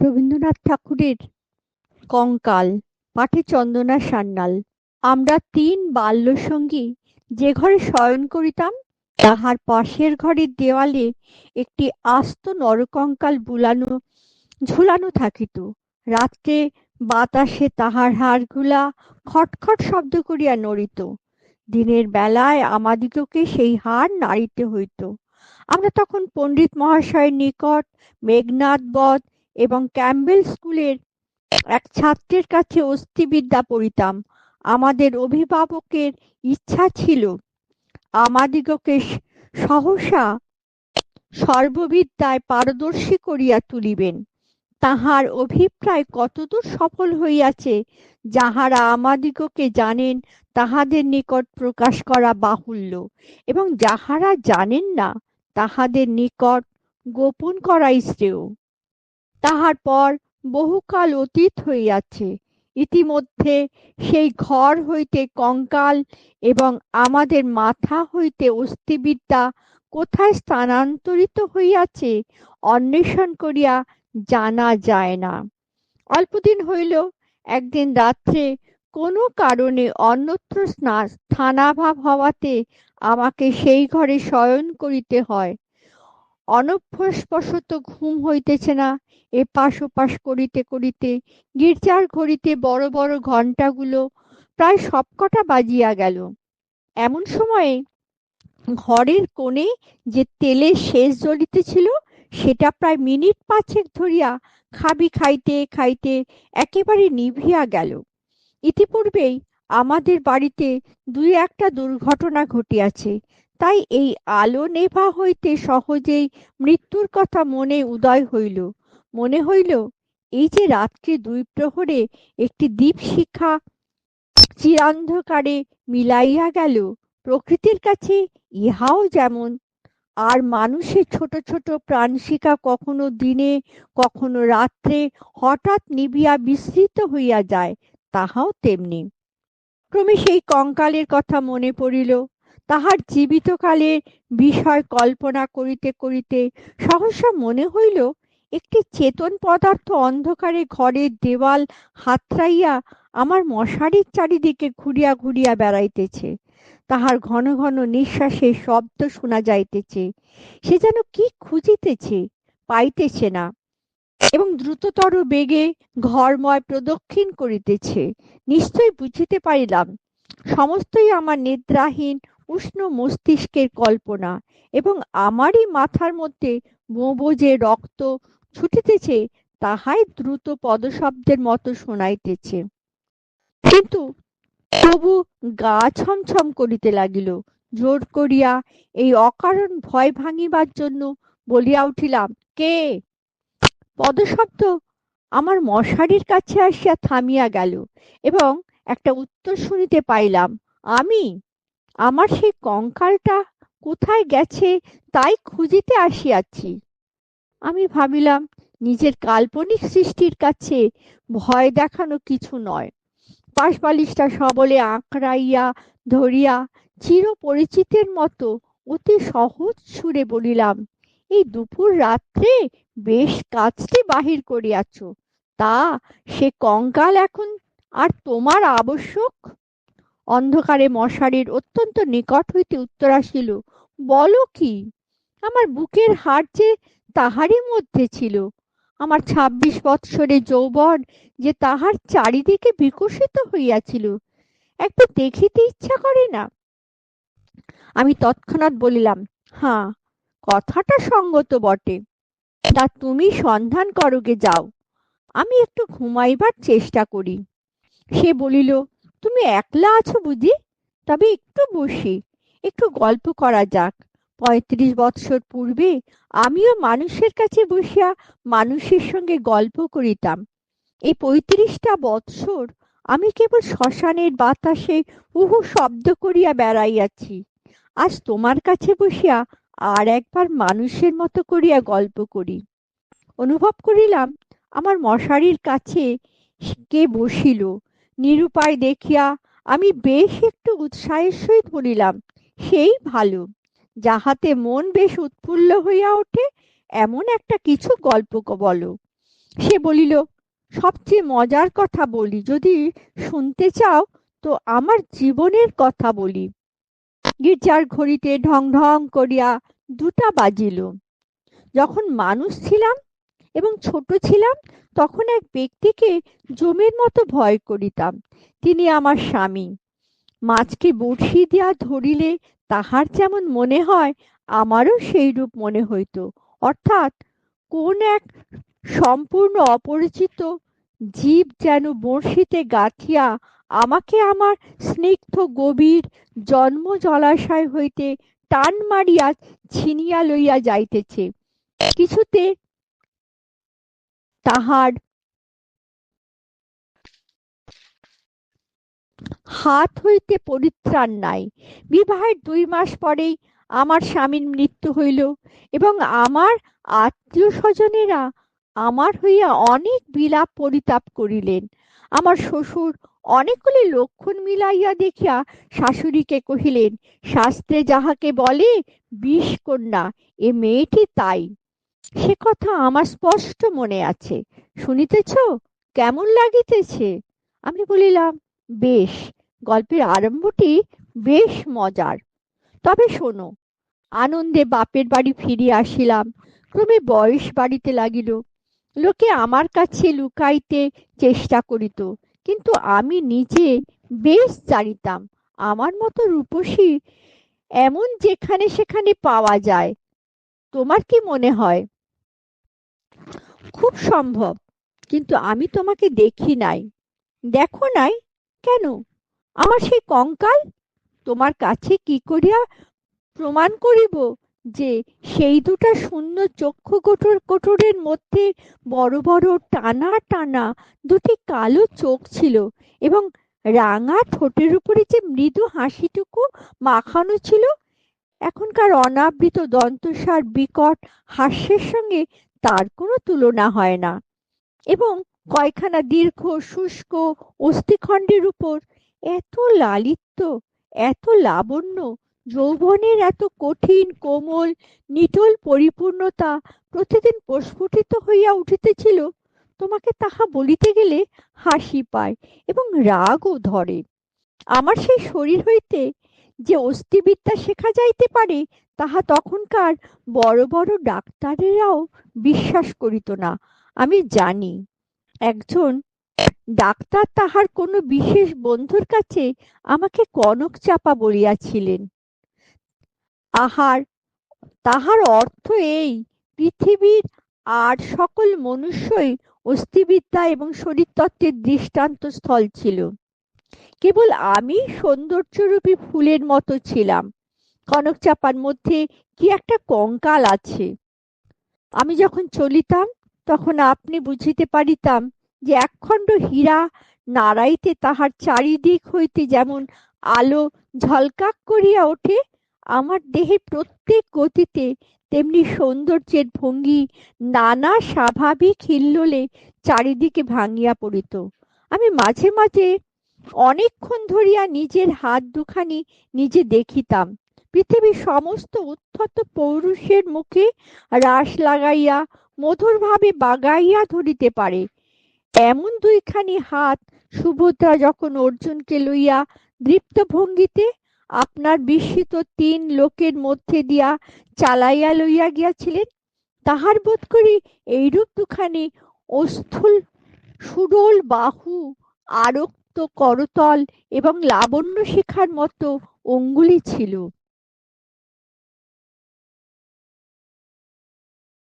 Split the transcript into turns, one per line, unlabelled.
রবীন্দ্রনাথ ঠাকুরের কঙ্কাল, পাঠে চন্দনা সান্যাল। আমরা তিন বাল্যসঙ্গী যে ঘরে শয়ন করিতাম, তাহার পাশের ঘরের দেওয়ালে একটি আস্ত নরকঙ্কাল বুলানো, ঝুলানো থাকিত। রাত্রে বাতাসে তাহার হাড়গুলা খটখট শব্দ করিয়া নড়িত। দিনের বেলায় আমাদিগকে সেই হাড় নাড়িতে হইত। আমরা তখন পণ্ডিত মহাশয়ের নিকট মেঘনাথ বধ এবং ক্যাম্বেল স্কুলের এক ছাত্রের কাছে অস্থিবিদ্যা পড়িতাম। আমাদের অভিভাবকের ইচ্ছা ছিল, আমাদিগকে সহসা সর্ববিদ্যায় পারদর্শী করিয়া তুলিবেন। তাহার অভিপ্রায় কতদূর সফল হইয়াছে, যাহারা আমাদিগকে জানেন, তাহাদের নিকট প্রকাশ করা বাহুল্য। এবং যাহারা জানেন না, তাহাদের নিকট গোপন করাই শ্রেয়। তাহার পর বহুকাল অতীত হইয়াছে। ইতিমধ্যে সেই ঘর হইতে কঙ্কাল এবং আমাদের মাথা হইতে অস্থিবিদ্যা কোথায় স্থানান্তরিত হইয়াছে অন্বেষণ করিয়া জানা যায় না। অল্পদিন হইল, একদিন রাত্রে কোনো কারণে অন্যত্র স্থানাভাব হওয়াতে আমাকে সেই ঘরে শয়ন করিতে হয়। অনভ্যসবশত ঘুম হইতেছে না। এপাশ ওপাশ করিতে করিতে গির্জার ঘড়িতে বড় বড় ঘণ্টাগুলো প্রায় সবকটা বাজিয়া গেল। এমন সময়ে ঘরের কোণে যে তেলের শেষ জ্বলিতেছিল, সেটা প্রায় মিনিট পাঁচেক ধরিয়া খাবি খাইতে খাইতে একেবারে নিভিয়া গেল। ইতিপূর্বেই আমাদের বাড়িতে দুই একটা দুর্ঘটনা ঘটিয়াছে। তাই এই আলো নেভা হইতে সহজেই মৃত্যুর কথা মনে উদয় হইল। মনে হইল, এই যে রাত্রি দুই প্রহরে একটি দ্বীপ শিখা চিরান্ধকারে মিলাইয়া গেল, প্রকৃতির কাছে ইহাও যেমন। আর মানুষের ছোট ছোট প্রাণশিকা কখনো দিনে, কখনো রাত্রে হঠাৎ নিবিয়া বিস্তৃত হইয়া যায়, তাহাও তেমনি। ক্রমে সেই কঙ্কালের কথা মনে পড়িল। তাহার জীবিতকালের বিষয় কল্পনা করিতে করিতে সহসা মনে হইল, একটি চেতন পদার্থ অন্ধকারে ঘরের দেওয়াল হাতড়াইয়া আমার মশারির চারিদিকে ঘুরিয়া ঘুরিয়া বেড়াইতেছে। তাহার ঘন ঘন নিঃশ্বাসের শব্দ শোনা যাইতেছে, সে যেন কি খুঁজিতেছে পাইতেছে না এবং দ্রুততর বেগে ঘরময় প্রদক্ষিণ করিতেছে। নিশ্চয় বুঝিতে পারিলাম, সমস্তই আমার নিদ্রাহীন উষ্ণ মস্তিষ্কের কল্পনা এবং আমারই মাথার মধ্যে বোঁবো যে রক্ত ছুটিতেছে, তাহাই দ্রুত পদশব্দের মতো শোনাইতেছে। কিন্তু তবু গা ছমছম করিতে লাগিল। জোর করিয়া এই অকারণ ভয় ভাঙিবার জন্য বলিয়া উঠিলাম, কে? পদশব্দ আমার মশারির কাছে আসিয়া থামিয়া গেল এবং একটা উত্তর শুনিতে পাইলাম, আমি। আমার সেই কঙ্কালটা কোথায় গেছে তাই খুঁজিতে আসিয়াছি। আমি ভাবিলাম, নিজের কাল্পনিক সৃষ্টির কাছে ভয় দেখানো কিছু নয়। পাশ বালিশটা সবলে আঁকড়াইয়া ধরিয়া চির পরিচিতের মতো অতি সহজ সুরে বলিলাম, এই দুপুর রাত্রে বেশ কাজটি বাহির করিয়াছ, তা সে কঙ্কাল এখন আর তোমার আবশ্যক? অন্ধকারে মশারির অত্যন্ত নিকট হইতে উত্তর আসিল, বলো কি? আমার বুকের হাড় যে তাহারই মধ্যে ছিল। আমার ছাব্বিশ বৎসরের যৌবন যে তাহার চারিদিকে বিকশিত হইয়াছিল, একটু দেখিতে ইচ্ছা করে না? আমি তৎক্ষণাৎ বলিলাম হ্যাঁ কথাটা সঙ্গত বটে। তা তুমি সন্ধান করোগে যাও, আমি একটু ঘুমাইবার চেষ্টা করি। সে বলিল তুমি একলা আছো বুঝি? তবে একটু বসি, একটু গল্প করা যাক। পঁয়ত্রিশ বৎসর পূর্বে আমিও মানুষের কাছে বসিয়া মানুষের সঙ্গে গল্প করিতাম। এই পঁয়ত্রিশটা বৎসর আমি কেবল শ্মশানের বাতাসে উহু শব্দ করিয়া বেড়াইয়াছি। আজ তোমার কাছে বসিয়া আর একবার মানুষের মতো করিয়া গল্প করি। অনুভব করিলাম আমার মশারির কাছে কে বসিল নিরুপায় দেখিয়া আমি বেশ একটু উৎসাহের সহিত বলিলাম, সেই ভালো। যাহাতে মন বেশ উৎফুল্ল হইয়া ওঠে, এমন একটা কিছু গল্প বলো। সে বলিল, সবচেয়ে মজার কথা বলি, যদি শুনতে চাও, তো আমার জীবনের কথা বলি। গির্জার ঘড়িতে ঢং ঢং করিয়া দুটা বাজিল। যখন মানুষ ছিলাম এবং ছোট ছিলাম, তখন এক ব্যক্তিকে জমির মতো ভয় করিতাম। তিনি আমার স্বামী। মাছকে বড়শি দিয়া ধরিলে তাহার যেমন মনে হয়, আমারও সেই রূপ মনে হইত। অর্থাৎ কোন এক সম্পূর্ণ অপরিচিত জীব যেন বড়শিতে গাঁথিয়া আমাকে আমার স্নিগ্ধ গভীর জন্ম জলাশয় হইতে টান মারিয়া ছিনিয়া লইয়া যাইতেছে। কিছুতে তাহার হাত হইতে পরিত্রাণ নাই। বিবাহের দুই মাস পরেই আমার স্বামীর মৃত্যু হইল এবং আমার আত্মীয় স্বজনেরা আমার হইয়া অনেক বিলাপ পরিতাপ করিলেন। আমার শ্বশুর অনেকগুলি লক্ষণ মিলাইয়া দেখিয়া শাশুড়িকে কহিলেন, শাস্ত্রে যাহাকে বলে, বিষ কন্যা, এ মেয়েটি তাই। সে কথা আমার স্পষ্ট মনে আছে। শুনিতেছ? কেমন লাগিতেছে? আমি বলিলাম, বেশ, গল্পের আরম্ভটি বেশ মজার। তবে শোনো, আনন্দে বাপের বাড়ি ফিরিয়া আসিলাম। ক্রমে বয়স বাড়িতে লাগিল। লোকে আমার কাছে লুকাইতে চেষ্টা করিত, কিন্তু আমি নিজে বেশ জানিতাম আমার মতো রূপসী এমন যেখানে সেখানে পাওয়া যায়। তোমার কি মনে হয়? খুব সম্ভব, কিন্তু আমি তোমাকে দেখি নাই। দেখো নাই? কেন? আমার সেই কঙ্কাল? তোমার কাছে কি করিয়া প্রমাণ করিব যে সেই দুটা শূন্য চক্ষু কোটর কোটরের মধ্যে বড় বড় টানা টানা দুটি কালো চোখ ছিল এবং রাঙা ঠোঁটের উপরে যে মৃদু হাসিটুকু মাখানো ছিল, এখনকার অনাবৃত দন্তসার বিকট হাস্যের সঙ্গে তার কোনো তুলনা হয় না। এবং কয়খানা দীর্ঘ, শুষ্ক অস্থিখণ্ডের উপর এত লালিত্য, এত লাবণ্য, যৌবনের এত কঠিন, কোমল, নিটল পরিপূর্ণতা প্রতিদিন প্রস্ফুটিত হইয়া উঠিতেছিল, তোমাকে তাহা বলিতে গেলে হাসি পায় এবং রাগও ধরে। আমার সেই শরীর হইতে যে অস্থিবিদ্যা শেখা যাইতে পারে তাহা তখনকার বড় বড় ডাক্তারেরাও বিশ্বাস করিত না, আমি জানি। একজন ডাক্তার তাহার কোনো বিশেষ বন্ধুর কাছে আমাকে কনক চাপা বলিয়াছিলেন। আহার, তাহার অর্থ এই, পৃথিবীর আর সকল মনুষ্যই অস্থিবিদ্যা এবং শরীরতত্ত্বের দৃষ্টান্ত স্থল ছিল। কেবল আমি সৌন্দর্যরূপী ফুলের মতো ছিলাম। কনক চাপার মধ্যে কি একটা কঙ্কাল আছে। আমি যখন চলিতাম, তখন আপনি বুঝিতে পারিতাম যে একখণ্ড হীরা নাড়াইতে তাহার চারিদিক হইতে যেমন আলো ঝলকাক করিয়া ওঠে, আমার দেহে প্রত্যেক গতিতে তেমনি সৌন্দর্যের ভঙ্গি নানা স্বাভাবিক হিল্লোলে চারিদিকে ভাঙিয়া পড়িত। আমি মাঝে মাঝে অনেকক্ষণ ধরিয়া নিজের হাত দুখানি নিজে দেখিতাম। পৃথিবীর সমস্ত উত্থত পৌরুষের মুখে রাস লাগাইয়া, মধুরভাবে বাগাইয়া ধরিতে পারে। এমন দুইখানি হাত সুভদ্রা যখন অর্জুনকে লইয়া দৃপ্ত ভঙ্গিতে আপনার বিস্মিত তিন লোকের মধ্যে দিয়া চালাইয়া লইয়া গিয়াছিলেন, তাহার বোধ করি এইরূপ দুখানি অস্থুল, সুডোল, বাহু, আরক্ত, করতল এবং লাবণ্য শিখার মতো অঙ্গুলি ছিল।